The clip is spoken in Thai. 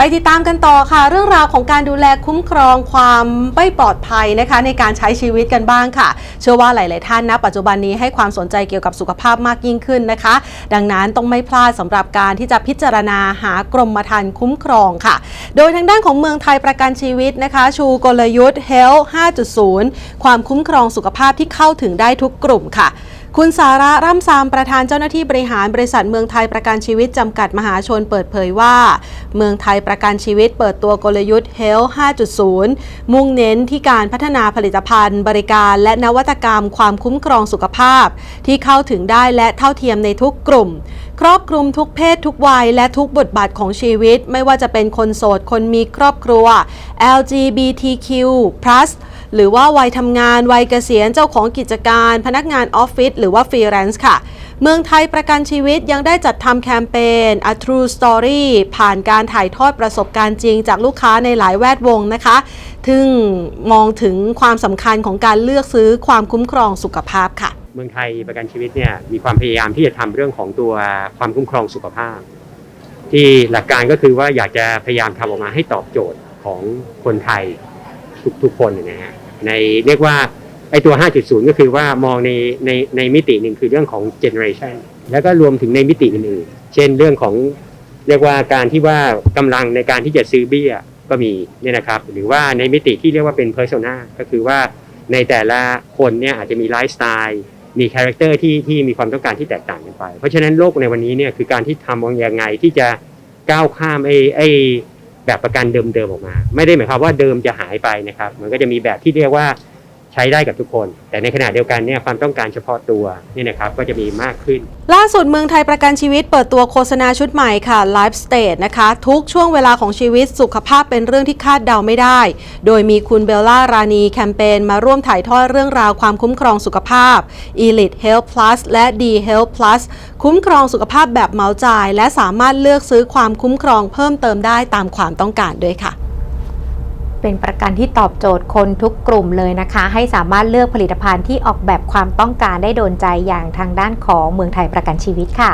ไปติดตามกันต่อค่ะ เรื่องราวของการดูแลคุ้มครองความไม่ปลอดภัยนะคะ ในการใช้ชีวิตกันบ้างค่ะ เชื่อว่าหลาย ๆ ท่านนะปัจจุบันนี้ให้ความสนใจเกี่ยวกับสุขภาพมากยิ่งขึ้นนะคะ ดังนั้นต้องไม่พลาดสำหรับการที่จะพิจารณาหากรมธรรม์คุ้มครองค่ะ โดยทางด้านของเมืองไทยประกันชีวิตนะคะ ชูกลยุทธ์ Health 5.0 ความคุ้มครองสุขภาพที่เข้าถึงได้ทุกกลุ่มค่ะ คุณสาระร่ำซามประธานเจ้าหน้าที่บริหารบริษัทเมืองไทยประกันชีวิตจำกัดมหาชนเปิดเผยว่า เมืองไทยประกันชีวิตเปิดตัวกลยุทธ์ Health 5.0 มุ่งเน้นที่การพัฒนาผลิตภัณฑ์ บริการ และนวัตกรรมความคุ้มครองสุขภาพ ที่เข้าถึงได้และเท่าเทียมในทุกกลุ่ม ครอบคลุมทุกเพศทุกวัย และทุกบทบาทของชีวิต ไม่ว่าจะเป็นคนโสดคนมีครอบครัว LGBTQ+ หรือว่าวัยทำงาน วัยเกษียณเจ้าของกิจการ พนักงานออฟฟิศหรือว่าฟรีแลนซ์ค่ะ เมืองไทยประกันชีวิตยังได้จัดทำแคมเปญ A True Story ผ่านการถ่ายทอดประสบการณ์จริงจากลูกค้าในหลายแวดวงนะคะซึ่งมองถึงความสำคัญของการเลือกซื้อความคุ้มครองสุขภาพค่ะ เมืองไทยประกันชีวิตเนี่ยมีความพยายามที่จะทำเรื่องของตัวความคุ้มครองสุขภาพ ที่หลักการก็คือว่าอยากจะพยายามทำออกมาให้ตอบโจทย์ของคนไทย ทุกๆคนนะฮะในเรียกว่าไอตัว 5.0 ก็คือว่ามองในในในมิติหนึ่งคือเรื่องของ generation แล้วก็รวมถึงในมิติอื่นๆ เช่นเรื่องของเรียกว่าการที่ว่ากำลังในการที่จะซื้อเบี้ยก็มีเนี่ยนะครับหรือว่าในมิติที่เรียกว่าเป็น persona ก็คือว่าในแต่ละคนเนี่ยอาจจะมีไลฟ์สไตล์มีคาแรคเตอร์ที่ที่มีความต้องการที่แตกต่างกันไป เพราะฉะนั้นโลกในวันนี้เนี่ยคือการที่ทำวางยังไงที่จะก้าวข้ามไอ้ไอ้ แบบประกันเดิมๆออกมา ไม่ได้หมายความว่าเดิมจะหายไปนะครับ มันก็จะมีแบบที่เรียกว่า ใช้ได้กับทุกคน แต่ในขณะเดียวกันเนี่ยความต้องการเฉพาะตัวเนี่ยนะครับก็จะมีมากขึ้น ล่าสุดเมืองไทยประกันชีวิตเปิดตัวโฆษณาชุดใหม่ค่ะ Life State นะคะ ทุกช่วงเวลาของชีวิตสุขภาพเป็นเรื่องที่คาดเดาไม่ได้ โดยมีคุณเบลล่ารานีแคมเปญมาร่วมถ่ายทอดเรื่องราวความคุ้มครองสุขภาพ Elite Health Plus และ D Health Plus คุ้มครองสุขภาพแบบเหมาจ่าย และสามารถเลือกซื้อความคุ้มครองเพิ่มเติมได้ตามความต้องการด้วยค่ะ เป็นประกันที่ตอบโจทย์คนทุกกลุ่มเลยนะคะ ให้สามารถเลือกผลิตภัณฑ์ที่ออกแบบความต้องการได้โดนใจอย่างทางด้านของเมืองไทยประกันชีวิตค่ะ